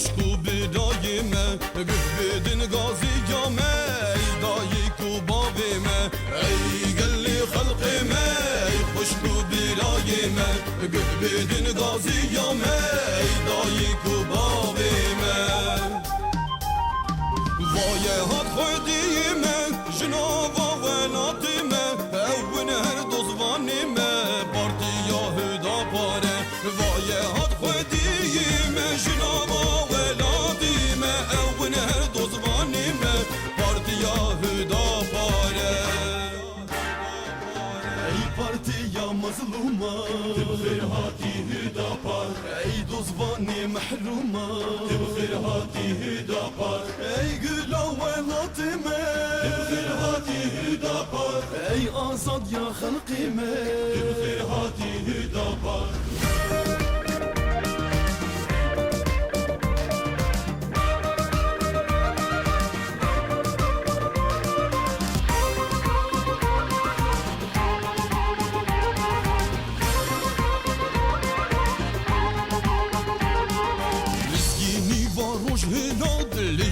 Usku bir dayime Gühbedin gaziyame Ey dayı kubavime Ey gelli halkime Usku bir dayime Gühbedin gaziyame Ey dayı kubavime Vaye hat hodime partiya mazluma Tibxir hati hüda par Ey dozvani mehruma Tibxir hati hüda par Ey güla velatime Tibxir hati hüda par Ey azad ya halkime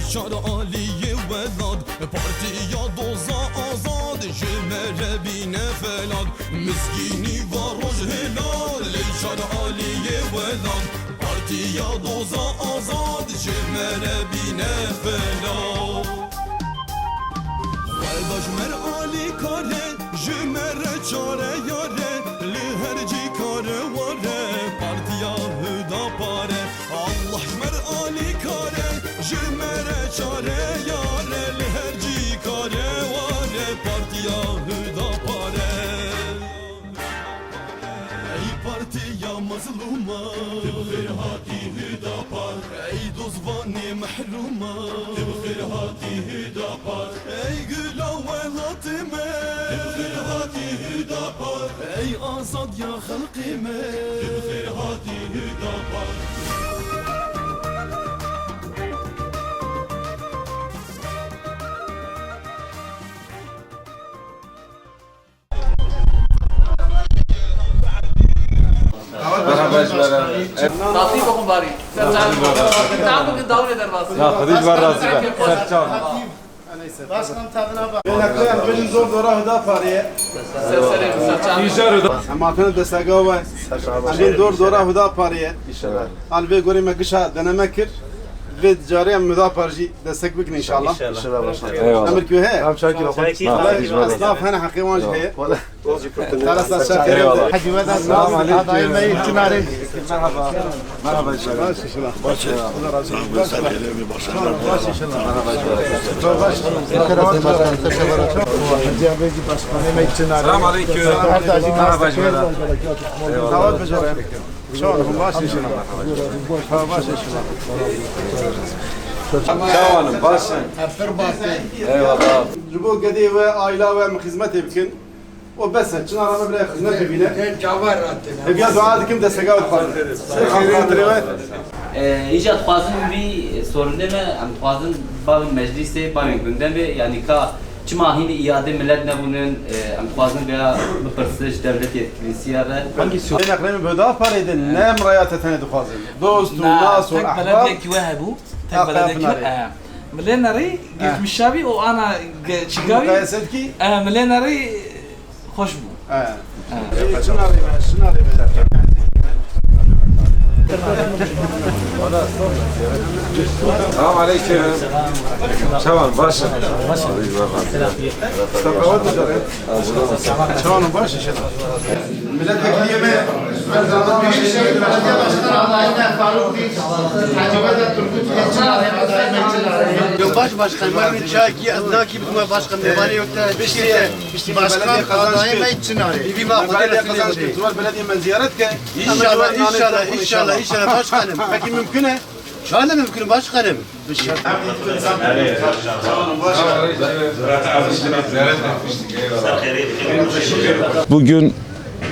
Lişar aliye velad Partiya doza azad Jemere bine felad. Miskini varoş hilad Lişar aliye velad Partiya doza azad Ey partiya mazluma Tibxir hati hüda par Ey dozvani mehruma Tibxir hati hüda par Ey güla velatime Tibxir hati hüda par Ey azad ya halkime. Tibxir hati hüda par Tatlı bakın bari. Sen sen Tamam bugün davul eder bazı. Ya Hadiç var razı ben. Serçam. Başkanım tadına bak. Ben aklıya benim zor dora hıda pariye. Sen sen sen İşar Ama akını destek var. Ben dor dora hıda pariye. İnşallah. Alve gorime gışa deneme kir. Ve cariye müda parji destek bikin inşallah. Eyvallah. Emir köy he. Hadiç var razı. Esnaf hene hakkı vancı he. Tarasa şakir. Eyvallah. Hacı Vedat Selam aleyküm. adayım ve ihtimali. Merhaba. Merhaba inşallah. Baş inşallah. Baş Allah razı olsun. Baş inşallah. Merhaba inşallah. Selam aleyküm. Merhaba inşallah. Sağ bas işine bak. Ha bas işine bak. Sağ olun, basın. Hepler. Eyvallah. Bu gedi ve aile ve hizmet etkin. O besin. Çın bile hizmet evine. Sen çavar attın. Hep ya dua edikim de segavet kaldı. Sen kaldı. E, İcat fazın bir sorun değil mi? deme. Fazın bazı meclise, bazı gündeme yani ka çima hini iade millet ne bunun em خوازن veya bıpırsız devlet yetkilisi ya ve Ben aklımı böyle daha para edin. Ne emrayat etene dukhazın. Dost, nas ve تك ahbab. بلدك وهبوا تك آه، بلدك ناري. آه. ملينري قلت آه. مشابي وانا شقاوي Mukayeset ki. آه ملينري خوشبو He. Şınar ibe, şınar ibe. Selam aleyküm. Şavan başın. Takavat becerem. Çoğun baş inşallah. Milletvekiliyeme ben zaman bir şey Belediye Başkanı adayına Faruk Bey, Hacı Vedat Turgut Geçer başkan, ben çaki, azdaki bir başkan, ne var yok da bir şey. Başkan adayına içinare. Bir ma belediye kazanç kültürel belediye men ziyaret ke. İnşallah, inşallah, inşallah, inşallah başkanım. Peki mümkün he? Şöyle mümkün başkanım. Bugün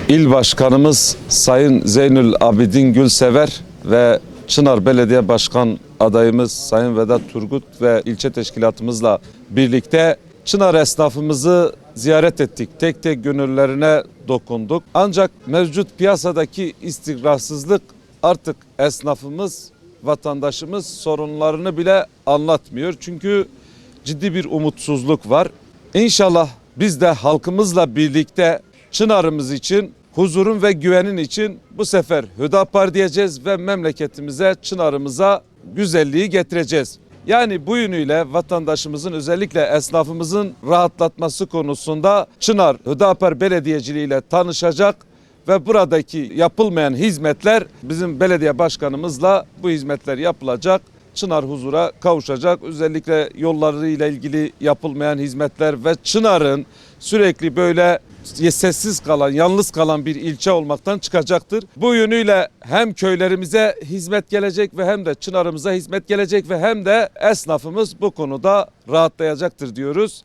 il başkanımız Sayın Zeynül Abidin Gülsever ve Çınar Belediye Başkan adayımız Sayın Vedat Turgut ve ilçe teşkilatımızla birlikte Çınar esnafımızı ziyaret ettik. Tek tek gönüllerine dokunduk. Ancak mevcut piyasadaki istikrarsızlık artık esnafımız, vatandaşımız sorunlarını bile anlatmıyor. Çünkü ciddi bir umutsuzluk var. İnşallah biz de halkımızla birlikte Çınar'ımız için huzurun ve güvenin için bu sefer Hüdapar diyeceğiz ve memleketimize, Çınar'ımıza güzelliği getireceğiz. Yani bu yönüyle vatandaşımızın özellikle esnafımızın rahatlatması konusunda Çınar Hüdapar Belediyeciliği ile tanışacak ve buradaki yapılmayan hizmetler bizim belediye başkanımızla bu hizmetler yapılacak. Çınar huzura kavuşacak. Özellikle yollarıyla ilgili yapılmayan hizmetler ve Çınar'ın sürekli böyle sessiz kalan, yalnız kalan bir ilçe olmaktan çıkacaktır. Bu yönüyle hem köylerimize hizmet gelecek ve hem de Çınar'ımıza hizmet gelecek ve hem de esnafımız bu konuda rahatlayacaktır diyoruz.